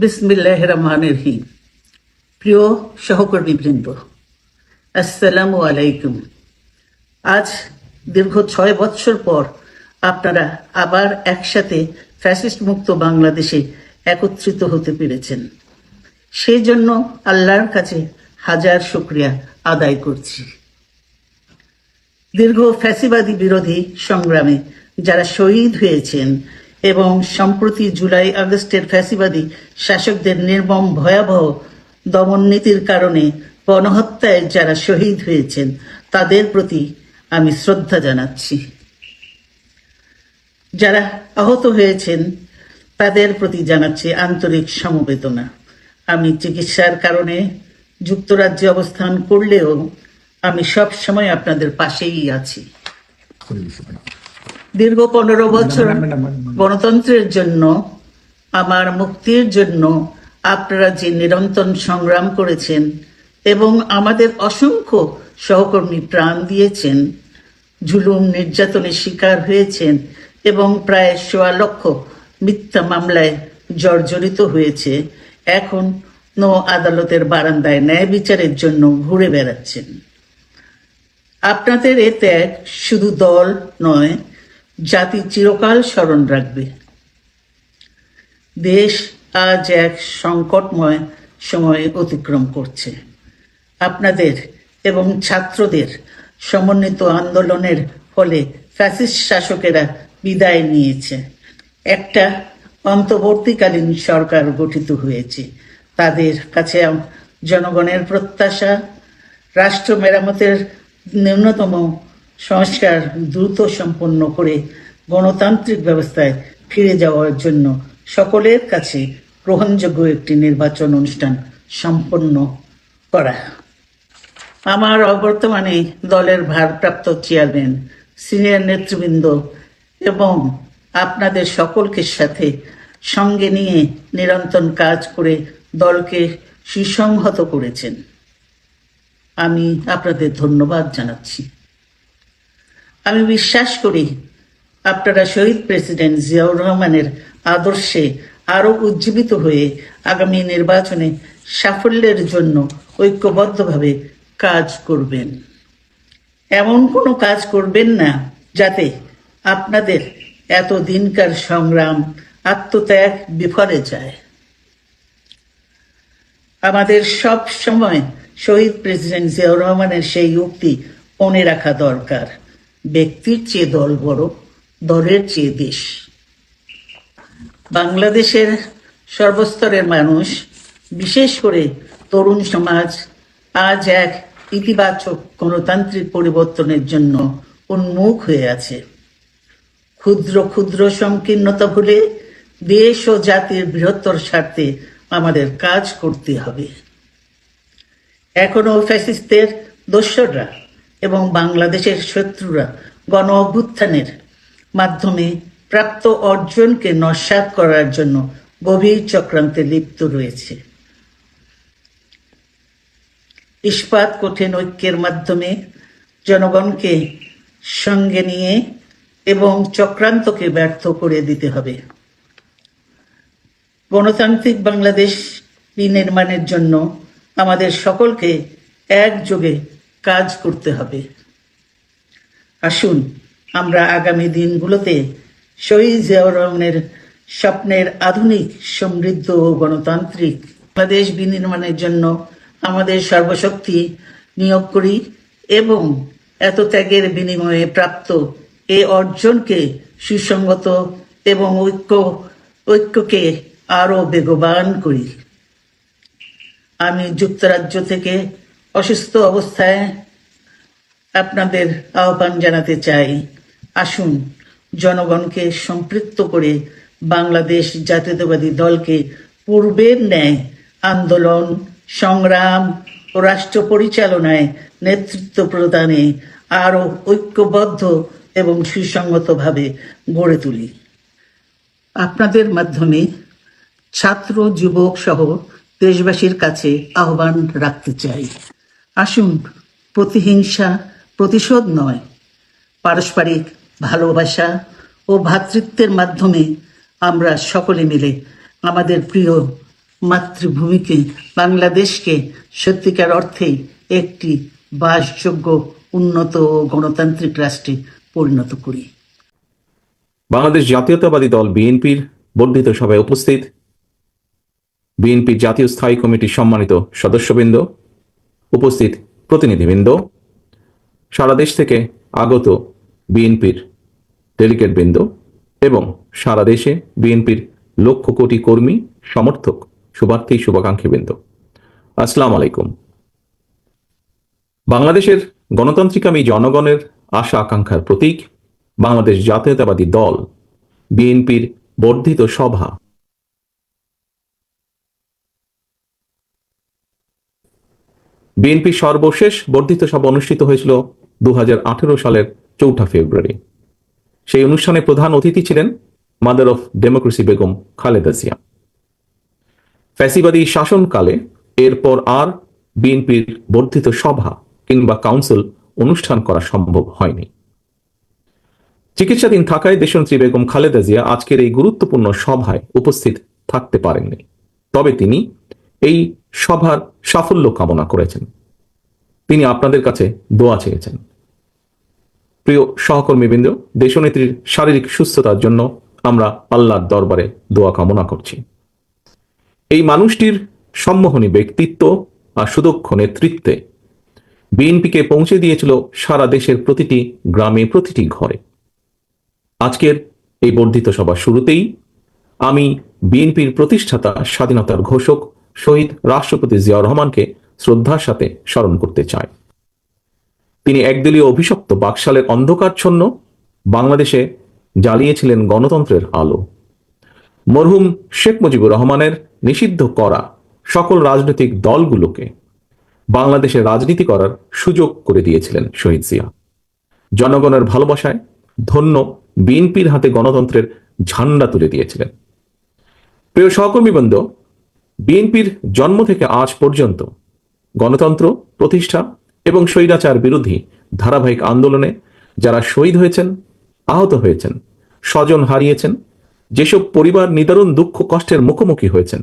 বিসমিল্লাহ রহমান রহিম। প্রিয় সহকর্মীবৃন্দ আসসালামু আলাইকুম। আজ দীর্ঘ ছয় বৎসর পর আপনারা আবার একসাথে ফ্যাসিস্ট মুক্ত বাংলাদেশে একত্রিত হতে পেরেছেন। সেই জন্য আল্লাহর কাছে হাজার শুক্রিয়া আদায় করছি। দীর্ঘ ফ্যাসিবাদী বিরোধী সংগ্রামে যারা শহীদ হয়েছেন এবং সম্প্রতি জুলাই আগস্টের ফ্যাসিবাদী শাসকদের নির্মম ভয়াবহ দমন নীতির কারণে গণহত্যায় যারা শহীদ হয়েছেন, তাদের প্রতি আমি শ্রদ্ধা জানাচ্ছি। যারা আহত হয়েছেন, তাদের প্রতি জানাচ্ছি আন্তরিক সমবেদনা। আমি চিকিৎসার কারণে যুক্তরাজ্যে অবস্থান করলেও আমি সব সময় আপনাদের পাশেই আছি। দীর্ঘ পনেরো বছর গণতন্ত্রের জন্য আমার মুক্তির জন্য আপনারা যে নিরন্তর সংগ্রাম করেছেন এবং আমাদের অসংখ্য সহকর্মী প্রাণ দিয়েছেন ঝুলুম নির্যাতনের শিকার হয়েছেন এবং প্রায় সোয়া লক্ষ মিথ্যা মামলায় জর্জরিত হয়েছে এখন নো আদালতের বারান্দায় ন্যায় বিচারের জন্য ঘুরে বেড়াচ্ছেন। আপনাদের এ ত্যাগ শুধু দল নয় জাতি চিরকাল স্মরণ রাখবে। দেশ আজ এক সংকটময় সময়ে অতিক্রম করছে। আপনাদের এবং ছাত্রদের সমন্বিত আন্দোলনের ফলে ফ্যাসিস্ট শাসকেরা বিদায় নিয়েছে। একটা অন্তর্বর্তীকালীন সরকার গঠিত হয়েছে। তাদের কাছে জনগণের প্রত্যাশা, রাষ্ট্র মেরামতের ন্যূনতম সংস্কার দ্রুত সম্পন্ন করে গণতান্ত্রিক ব্যবস্থায় ফিরে যাওয়ার জন্য সকলের কাছে গ্রহণযোগ্য একটি নির্বাচন অনুষ্ঠান সম্পন্ন করা। আমার অবর্তমানে দলের ভারপ্রাপ্ত চেয়ারম্যান, সিনিয়র নেতৃবৃন্দ এবং আপনাদের সকলকে সাথে সঙ্গে নিয়ে নিরন্তর কাজ করে দলকে সুসংহত করেছেন। আমি আপনাদের ধন্যবাদ জানাচ্ছি। আমি বিশ্বাস করি আপনারা শহীদ প্রেসিডেন্ট জিয়াউর রহমানের আদর্শে আরও উজ্জীবিত হয়ে আগামী নির্বাচনে সাফল্যের জন্য ঐক্যবদ্ধভাবে কাজ করবেন। এমন কোনো কাজ করবেন না যাতে আপনাদের এত দিনকার সংগ্রাম আত্মত্যাগ বিফলে যায়। আমাদের সব সময় শহীদ প্রেসিডেন্ট জিয়াউর রহমানের সেই উক্তি মনে রাখা দরকার। ব্যক্তির চেয়ে দল বড়, দলের চেয়ে দেশ। বাংলাদেশের সর্বস্তরের মানুষ, বিশেষ করে তরুণ সমাজ, আজ এক ইতিবাচক গণতান্ত্রিক পরিবর্তনের জন্য উন্মুখ হয়ে আছে। ক্ষুদ্র ক্ষুদ্র সংকীর্ণতা ভুলে দেশ ও জাতির বৃহত্তর স্বার্থে আমাদের কাজ করতে হবে। এখনও ফ্যাসিস্টদের দোসররা এবং বাংলাদেশের শত্রুরা গণ অভ্যুত্থানের মাধ্যমে প্রাপ্ত অর্জনকে নস্বাত করার জন্য গভীর চক্রান্তে লিপ্ত রয়েছে। ইস্পাত কঠিন ঐক্যের মাধ্যমে জনগণকে সঙ্গে নিয়ে এবং চক্রান্তকে ব্যর্থ করে দিতে হবে। গণতান্ত্রিক বাংলাদেশ বিনির্মাণের জন্য আমাদের সকলকে একযোগে কাজ করতে হবে। আসুন, আমরা আগামী দিনগুলোতে শহীদ জিয়াউর রহমানের স্বপ্নের আধুনিক, সমৃদ্ধ ও গণতান্ত্রিক বাংলাদেশ বিনির্মাণের জন্য আমাদের সর্বশক্তি নিয়োগ করি এবং এত ত্যাগের বিনিময়ে প্রাপ্ত এ অর্জনকে সুসংগত এবং ঐক্য, ঐক্যকে আরও বেগবান করি। আমি যুক্তরাজ্য থেকে অসুস্থ অবস্থায় আপনাদের আহ্বান জানাতে চাই। আসুন, জনগণকে সম্পৃক্ত করে বাংলাদেশ জাতীয়তাবাদী দলকে পূর্বের ন্যায় আন্দোলন, সংগ্রাম ও রাষ্ট্র পরিচালনায় নেতৃত্ব প্রদানে আরও ঐক্যবদ্ধ এবং সুসংগতভাবে গড়ে তুলি। আপনাদের মাধ্যমে ছাত্র, যুবক সহ দেশবাসীর কাছে আহ্বান রাখতে চাই। আসুন, প্রতিহিংসা প্রতিশোধ নয়। পারস্পরিক ভালোবাসা ও ভ্রাতৃত্বের মাধ্যমে আমরা সকলে মিলে আমাদের প্রিয় মাতৃভূমিকে, বাংলাদেশকে সত্যিকার অর্থেই একটি বাসযোগ্য উন্নত ও গণতান্ত্রিক রাষ্ট্রে পরিণত করি। বাংলাদেশ জাতীয়তাবাদী দল বিএনপির বর্ধিত সভায় উপস্থিত বিএনপির জাতীয় স্থায়ী কমিটির সম্মানিত সদস্যবৃন্দ উপস্থিত প্রতিনিধিবৃন্দ, সারা দেশ থেকে আগত বিএনপির ডেলিগেট বৃন্দ এবং সারা দেশে বিএনপির লক্ষ কোটি কর্মী, সমর্থক, শুভার্থী, শুভাকাঙ্ক্ষী বৃন্দ। আসসালাম আলাইকুম। বাংলাদেশের গণতান্ত্রিকামী জনগণের আশা আকাঙ্ক্ষার প্রতীক বাংলাদেশ জাতীয়তাবাদী দল, বিএনপির বর্ধিত সভা। বিএনপির সর্বশেষ বর্ধিত সভা অনুষ্ঠিত হয়েছিল দু হাজার আঠেরো সালের চৌঠা ফেব্রুয়ারি। সেই অনুষ্ঠানে প্রধান অতিথি ছিলেন mother of democracy Begum Khaleda Zia. ফ্যাসিবাদী শাসনকালে এরপর আর বিএনপির বর্ধিত সভা কিংবা কাউন্সিল অনুষ্ঠান করা সম্ভব হয়নি। চিকিৎসাধীন থাকায় দেশনেত্রী বেগম খালেদা জিয়া আজকের এই গুরুত্বপূর্ণ সভায় উপস্থিত থাকতে পারেননি। তবে তিনি এই সভার সাফল্য কামনা করেছেন। তিনি আপনাদের কাছে দোয়া চেয়েছেন। প্রিয় সহকর্মীবৃন্দ, দেশনেত্রীর শারীরিক সুস্থতার জন্য আমরা আল্লাহর দরবারে দোয়া কামনা করছি। এই মানুষটির সম্মোহনী ব্যক্তিত্ব আর সুদক্ষ নেতৃত্বে বিএনপিকে পৌঁছে দিয়েছিল সারা দেশের প্রতিটি গ্রামে প্রতিটি ঘরে। আজকের এই বর্ধিত সভা শুরুতেই আমি বিএনপির প্রতিষ্ঠাতা স্বাধীনতার ঘোষক শহীদ রাষ্ট্রপতি জিয়াউর রহমানকে শ্রদ্ধার সাথে স্মরণ করতে চাই তিনি একদলীয় অভিশপ্ত বাকশালের অন্ধকারচ্ছন্ন বাংলাদেশে জ্বালিয়েছিলেন গণতন্ত্রের আলো। মরহুম শেখ মুজিবুর রহমানের নিষিদ্ধ করা সকল রাজনৈতিক দলগুলোকে বাংলাদেশে রাজনীতি করার সুযোগ করে দিয়েছিলেন শহীদ জিয়া। জনগণের ভালোবাসায় ধন্য বিএনপির হাতে গণতন্ত্রের ঝান্ডা তুলে দিয়েছিলেন। প্রিয় সহকর্মীবৃন্দ বিএনপির জন্ম থেকে আজ পর্যন্ত গণতন্ত্র, প্রতিষ্ঠা এবং স্বৈরাচার বিরোধী ধারাবাহিক আন্দোলনে যারা শহীদ হয়েছেন, আহত হয়েছেন, স্বজন হারিয়েছেন, যেসব পরিবার নিদারুণ দুঃখ কষ্টের মুখোমুখি হয়েছেন,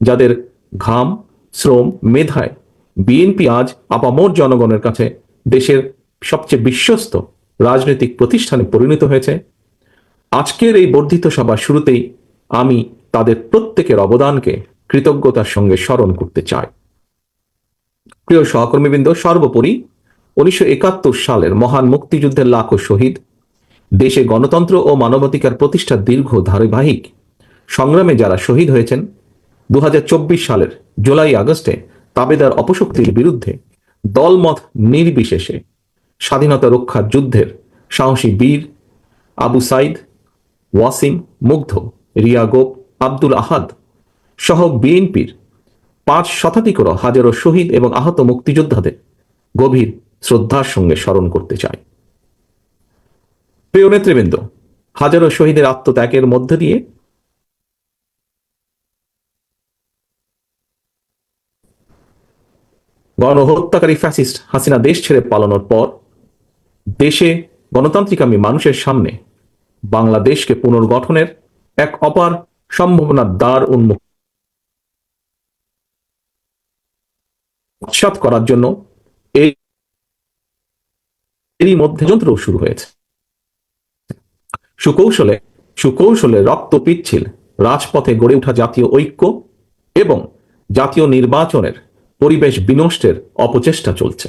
যাদের ঘাম, শ্রম, মেধায় বিএনপি আজ আপামর জনগণের কাছে দেশের সবচেয়ে বিশ্বস্ত রাজনৈতিক প্রতিষ্ঠানে পরিণত হয়েছে। আজকের এই বর্ধিত সভা শুরুতেই আমি তাদের প্রত্যেকের অবদানকে কৃতজ্ঞতার সঙ্গে স্মরণ করতে চাই প্রিয় সহকর্মীবৃন্দ, সর্বোপরি উনিশশো একাত্তর সালের মহান মুক্তিযুদ্ধের লাখো শহীদ, দেশে গণতন্ত্র ও মানবাধিকার প্রতিষ্ঠার দীর্ঘ ধারাবাহিক সংগ্রামে যারা শহীদ হয়েছেন দু হাজার চব্বিশ সালের জুলাই আগস্টে তাবেদার অপশক্তির বিরুদ্ধে দলমত নির্বিশেষে স্বাধীনতা রক্ষার যুদ্ধের সাহসী বীর আবু সাইদ, ওয়াসিম, মুগ্ধ, রিয়া গোপ, আব্দুল আহাদ সহ বিএনপির পাঁচ শতাধিকর হাজারো শহীদ এবং আহত মুক্তিযোদ্ধাদের গভীর শ্রদ্ধার সঙ্গে স্মরণ করতে চাই। প্রিয় নেতৃবৃন্দ, হাজারো শহীদের আত্মত্যাগের মধ্য দিয়ে গণহত্যাকারী ফ্যাসিস্ট হাসিনা দেশ ছেড়ে পালানোর পর দেশে গণতান্ত্রিকামী মানুষের সামনে বাংলাদেশকে পুনর্গঠনের এক অপার সম্ভাবনার দ্বার উন্মুক্ত উৎসাত করার জন্য এরই মধ্যে যন্ত্র শুরু হয়েছে। সুকৌশলে সুকৌশলে রক্ত পিচ্ছিল, রাজপথে গড়ে ওঠা জাতীয় ঐক্য এবং জাতীয় নির্বাচনের পরিবেশ বিনষ্টের অপচেষ্টা চলছে।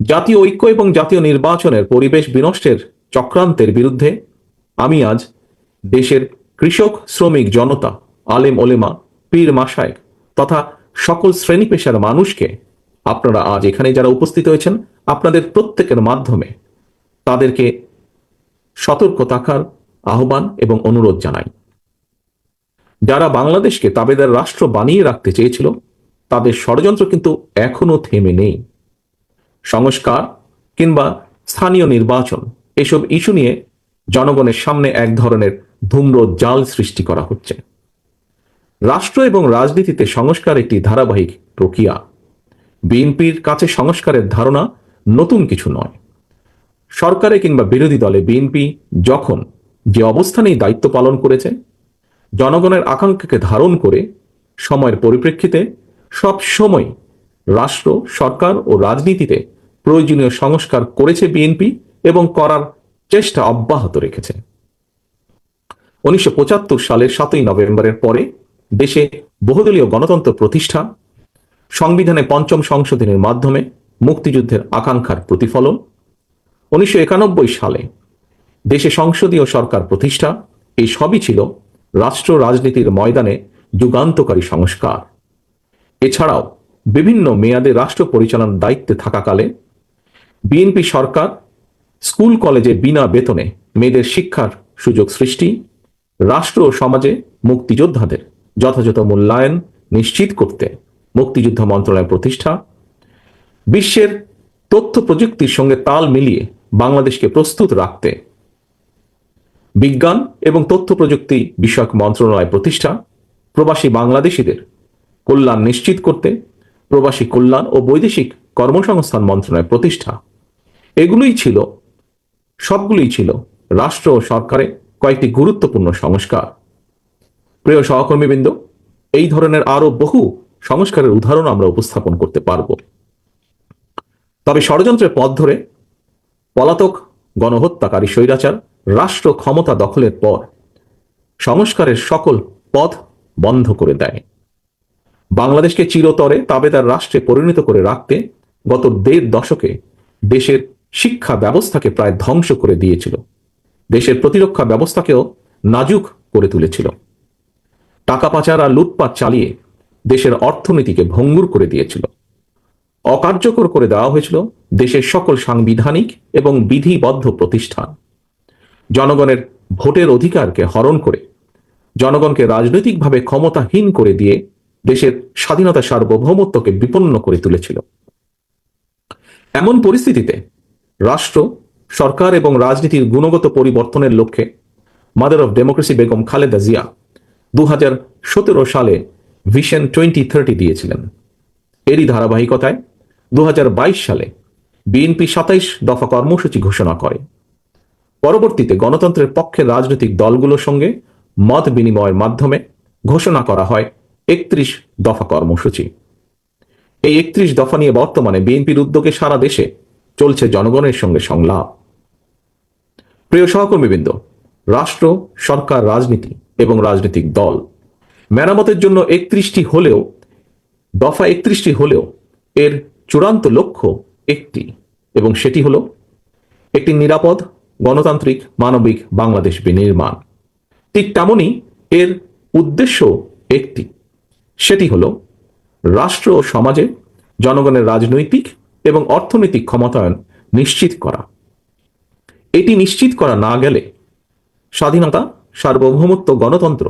জাতীয় ঐক্য এবং জাতীয় নির্বাচনের পরিবেশ বিনষ্টের চক্রান্তের বিরুদ্ধে আমি আজ দেশের কৃষক, শ্রমিক, জনতা, আলেম, ওলেমা, পীর মাসায় তথা সকল শ্রেণি পেশার মানুষকে আপনারা আজ এখানে যারা উপস্থিত হয়েছেন, আপনাদের প্রত্যেকের মাধ্যমে তাদেরকে সতর্ক থাকার আহ্বান এবং অনুরোধ জানাই। যারা বাংলাদেশকে তাবেদার রাষ্ট্র বানিয়ে রাখতে চেয়েছিল, তাদের ষড়যন্ত্র কিন্তু এখনও থেমে নেই। সংস্কার কিংবা স্থানীয় নির্বাচন, এসব ইস্যু নিয়ে জনগণের সামনে এক ধরনের ধূম্র জাল সৃষ্টি করা হচ্ছে। রাষ্ট্র এবং রাজনীতিতে সংস্কার একটি ধারাবাহিক প্রক্রিয়া। বিএনপির কাছে সংস্কারের ধারণা নতুন কিছু নয়। সরকারে কিংবা বিরোধী দলে বিএনপি যখন যে অবস্থানেই দায়িত্ব পালন করেছে, জনগণের আকাঙ্ক্ষাকে ধারণ করে সময়ের পরিপ্রেক্ষিতে সব সময় রাষ্ট্র, সরকার ও রাজনীতিতে প্রয়োজনীয় সংস্কার করেছে বিএনপি এবং করার চেষ্টা অব্যাহত রেখেছে। উনিশশো পঁচাত্তর সালের সাতই নভেম্বরের পরে দেশে বহুদলীয় গণতন্ত্র প্রতিষ্ঠা, সংবিধানে পঞ্চম সংশোধনের মাধ্যমে মুক্তিযুদ্ধের আকাঙ্ক্ষার প্রতিফলন, উনিশশো একানব্বই সালে দেশে সংসদীয় সরকার প্রতিষ্ঠা, এই সবই ছিল রাষ্ট্র রাজনীতির ময়দানে যুগান্তকারী সংস্কার। এছাড়াও বিভিন্ন মেয়াদে রাষ্ট্র পরিচালনার দায়িত্বে থাকাকালে বিএনপি সরকার স্কুল কলেজে বিনা বেতনে মেয়েদের শিক্ষার সুযোগ সৃষ্টি, রাষ্ট্র ও সমাজে মুক্তিযোদ্ধাদের যথাযথ মূল্যায়ন নিশ্চিত করতে মুক্তিযুদ্ধ মন্ত্রণালয় প্রতিষ্ঠা। বিশ্বের তথ্য প্রযুক্তির সঙ্গে তাল মিলিয়ে বাংলাদেশকে প্রস্তুত রাখতে বিজ্ঞান এবং তথ্য প্রযুক্তি বিষয়ক মন্ত্রণালয় প্রতিষ্ঠা। প্রবাসী বাংলাদেশিদের কল্যাণ নিশ্চিত করতে প্রবাসী কল্যাণ ও বৈদেশিক কর্মসংস্থান মন্ত্রণালয় প্রতিষ্ঠা। এগুলোই ছিল, সবগুলোই ছিল রাষ্ট্র ও সরকারে কয়েকটি গুরুত্বপূর্ণ সংস্কার। প্রিয় সহকর্মীবৃন্দ, এই ধরনের আরও বহু সংস্কারের উদাহরণ আমরা উপস্থাপন করতে পারব। তবে ষড়যন্ত্রের পথ ধরে পলাতক গণহত্যাকারী স্বৈরাচার রাষ্ট্র ক্ষমতা দখলের পর সংস্কারের সকল পথ বন্ধ করে দেয়। বাংলাদেশকে চিরতরে তাবেদার রাষ্ট্রে পরিণত করে রাখতে গত দেড় দশকে দেশের শিক্ষা ব্যবস্থাকে প্রায় ধ্বংস করে দিয়েছিল। দেশের প্রতিরক্ষা ব্যবস্থাকেও নাজুক করে তুলেছিল। টাকা পাচার আর লুটপাট চালিয়ে দেশের অর্থনীতিকে ভঙ্গুর করে দিয়েছিল। অকার্যকর করে দেওয়া হয়েছিল দেশের সকল সাংবিধানিক এবং বিধিবদ্ধ প্রতিষ্ঠান। জনগণের ভোটের অধিকারকে হরণ করে, জনগণকে রাজনৈতিকভাবে ক্ষমতাহীন করে দিয়ে দেশের স্বাধীনতা সার্বভৌমত্বকে বিপন্ন করে তুলেছিল। এমন পরিস্থিতিতে রাষ্ট্র, সরকার এবং রাজনীতির গুণগত পরিবর্তনের লক্ষ্যে mother of democracy Begum Khaleda Zia দু হাজার সতেরো সালে ভিশন টোয়েন্টি থার্টি দিয়েছিলেন। এরই ধারাবাহিকতায় দু হাজার বাইশ সালে বিএনপি সাতাইশ দফা কর্মসূচি ঘোষণা করে। পরবর্তীতে গণতন্ত্রের পক্ষের রাজনৈতিক দলগুলোর সঙ্গে মত বিনিময়ের মাধ্যমে ঘোষণা করা হয় একত্রিশ দফা কর্মসূচি। এই একত্রিশ দফা নিয়ে বর্তমানে বিএনপির উদ্যোগে সারা দেশে চলছে জনগণের সঙ্গে সংলাপ। প্রিয় সহকর্মীবৃন্দ, রাষ্ট্র, সরকার, রাজনীতি এবং রাজনৈতিক দল। মেরামতের জন্য একত্রিশটি হলেও, দফা একত্রিশটি হলেও এর চূড়ান্ত লক্ষ্য একটি, এবং সেটি হল একটি নিরাপদ, গণতান্ত্রিক, মানবিক বাংলাদেশ বিনির্মাণ। ঠিক তেমনই এর উদ্দেশ্য একটি, সেটি হল রাষ্ট্র ও সমাজে জনগণের রাজনৈতিক এবং অর্থনৈতিক ক্ষমতায়ন নিশ্চিত করা। এটি নিশ্চিত করা না গেলে স্বাধীনতা সার্বভৌমত্ব গণতন্ত্র,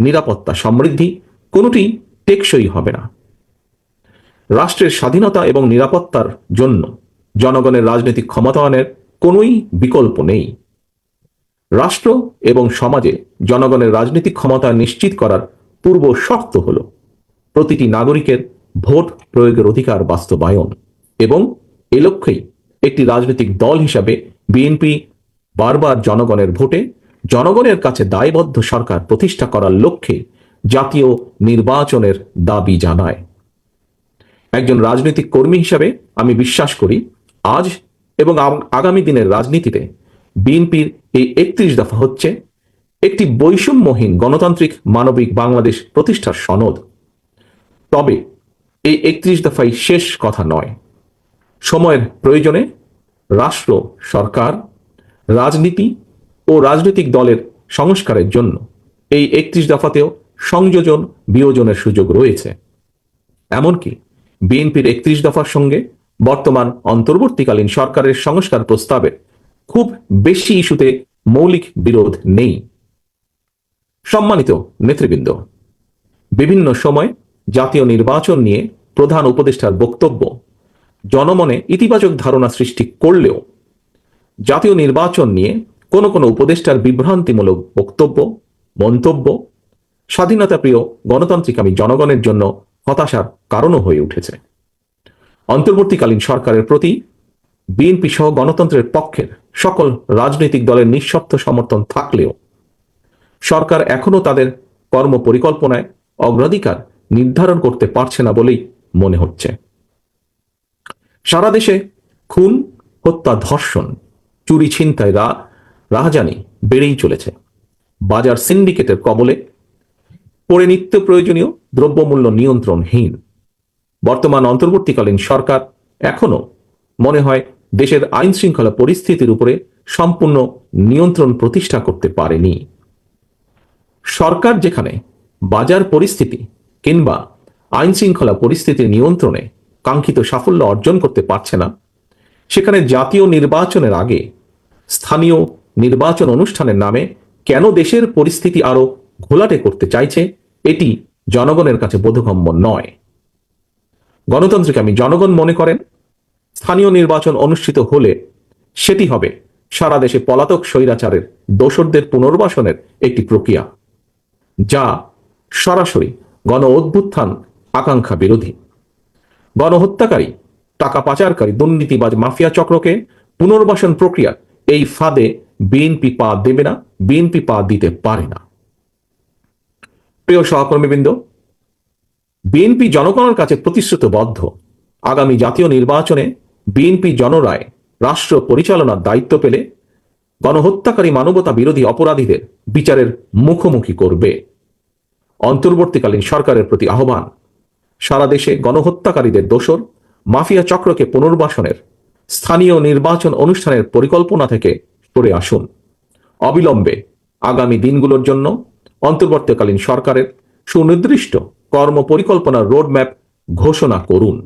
নিরাপত্তা সমৃদ্ধি, কোনোটি টেকসই হবে না। রাষ্ট্রের স্বাধীনতা এবং নিরাপত্তার জন্য জনগণের রাজনৈতিক ক্ষমতায়নের কোনোই বিকল্প নেই। রাষ্ট্র এবং সমাজে জনগণের রাজনৈতিক ক্ষমতা নিশ্চিত করার পূর্ব শর্ত হল প্রতিটি নাগরিকের ভোট প্রয়োগের অধিকার বাস্তবায়ন এবং এ লক্ষ্যেই একটি রাজনৈতিক দল হিসাবে বিএনপি বারবার জনগণের ভোটে জনগণের কাছে দায়বদ্ধ সরকার প্রতিষ্ঠা করার লক্ষ্যে জাতীয় নির্বাচনের দাবি জানায়। একজন রাজনৈতিক কর্মী হিসাবে আমি বিশ্বাস করি, আজ এবং আগামী দিনের রাজনীতিতে বিএনপির এই একত্রিশ দফা হচ্ছে একটি বৈষম্যহীন গণতান্ত্রিক মানবিক বাংলাদেশ প্রতিষ্ঠার সনদ। তবে এই একত্রিশ দফাই শেষ কথা নয়। সময়ের প্রয়োজনে রাষ্ট্র, সরকার, রাজনীতি ও রাজনৈতিক দলের সংস্কারের জন্য। এই একত্রিশ দফাতেও সংযোজন, বিয়োজনের সুযোগ রয়েছে। এমনকি বিএনপির একত্রিশ দফার সঙ্গে বর্তমান অন্তর্বর্তীকালীন সরকারের সংস্কার প্রস্তাবে খুব বেশি ইস্যুতে মৌলিক বিরোধ নেই। সম্মানিত নেতৃবৃন্দ, বিভিন্ন সময় জাতীয় নির্বাচন নিয়ে প্রধান উপদেষ্টার বক্তব্য জনমনে ইতিবাচক ধারণা সৃষ্টি করলেও জাতীয় নির্বাচন নিয়ে কোন কোন উপদেষ্টার বিভ্রান্তিমূলক বক্তব্য, মন্তব্য স্বাধীনতা প্রিয় গণতান্ত্রিক আমি জনগণের জন্য হতাশার কারণও হয়ে উঠেছে। অন্তর্বর্তীকালীন সরকারের প্রতি বিএনপি সহ গণতন্ত্রের পক্ষের সকল রাজনৈতিক দলের নিঃশর্ত সমর্থন থাকলেও সরকার এখনও তাদের কর্ম পরিকল্পনায় অগ্রাধিকার নির্ধারণ করতে পারছে না বলেই মনে হচ্ছে। সারা দেশে খুন, হত্যা, ধর্ষণ, চুরি, ছিনতাই রা রাহাজানি বেড়েই চলেছে। বাজার সিন্ডিকেটের কবলে পড়ে নিত্য প্রয়োজনীয় দ্রব্যমূল্য নিয়ন্ত্রণহীন। বর্তমান অন্তর্বর্তীকালীন সরকার এখনও মনে হয় দেশের আইন শৃঙ্খলা পরিস্থিতির উপরে সম্পূর্ণ নিয়ন্ত্রণ প্রতিষ্ঠা করতে পারেনি। সরকার যেখানে বাজার পরিস্থিতি কিংবা আইন শৃঙ্খলা পরিস্থিতির নিয়ন্ত্রণে কাঙ্ক্ষিত সাফল্য অর্জন করতে পারছে না, সেখানে জাতীয় নির্বাচনের আগে স্থানীয় নির্বাচন অনুষ্ঠানের নামে কেন দেশের পরিস্থিতি আরও ঘোলাটে করতে চাইছে, এটি জনগণের কাছে বোধগম্য নয়। গণতন্ত্রকে আমি জনগণ মনে করেন, স্থানীয় নির্বাচন অনুষ্ঠিত হলে সেটি হবে সারা দেশে পলাতক স্বৈরাচারের দোসরদের পুনর্বাসনের একটি প্রক্রিয়া, যা সরাসরি গণ অভ্যুত্থান আকাঙ্ক্ষা বিরোধী। গণহত্যাকারী, টাকা পাচারকারী, দুর্নীতিবাজ মাফিয়া চক্রকে পুনর্বাসন প্রক্রিয়া এই ফাঁদে বিএনপি পা দেবে না, বিএনপি পা দিতে পারে না। প্রিয় সহকর্মীবৃন্দ, বিএনপি জনগণের কাছে প্রতিশ্রুতবদ্ধ। আগামী জাতীয় নির্বাচনে বিএনপি জনরায় রাষ্ট্র পরিচালনার দায়িত্ব পেলে গণহত্যাকারী মানবতা বিরোধী অপরাধীদের বিচারের মুখোমুখি করবে। অন্তর্বর্তীকালীন সরকারের প্রতি আহ্বান, সারা দেশে গণহত্যাকারীদের দোষর মাফিয়া চক্রকে পুনর্বাসনের স্থানীয় নির্বাচন অনুষ্ঠানের পরিকল্পনা থেকে সরে আসুন। অবিলম্বে আগামী দিনগুলোর জন্য অন্তর্বর্তীকালীন সরকারের সুনির্দিষ্ট কর্ম পরিকল্পনার রোডম্যাপ ঘোষণা করুন।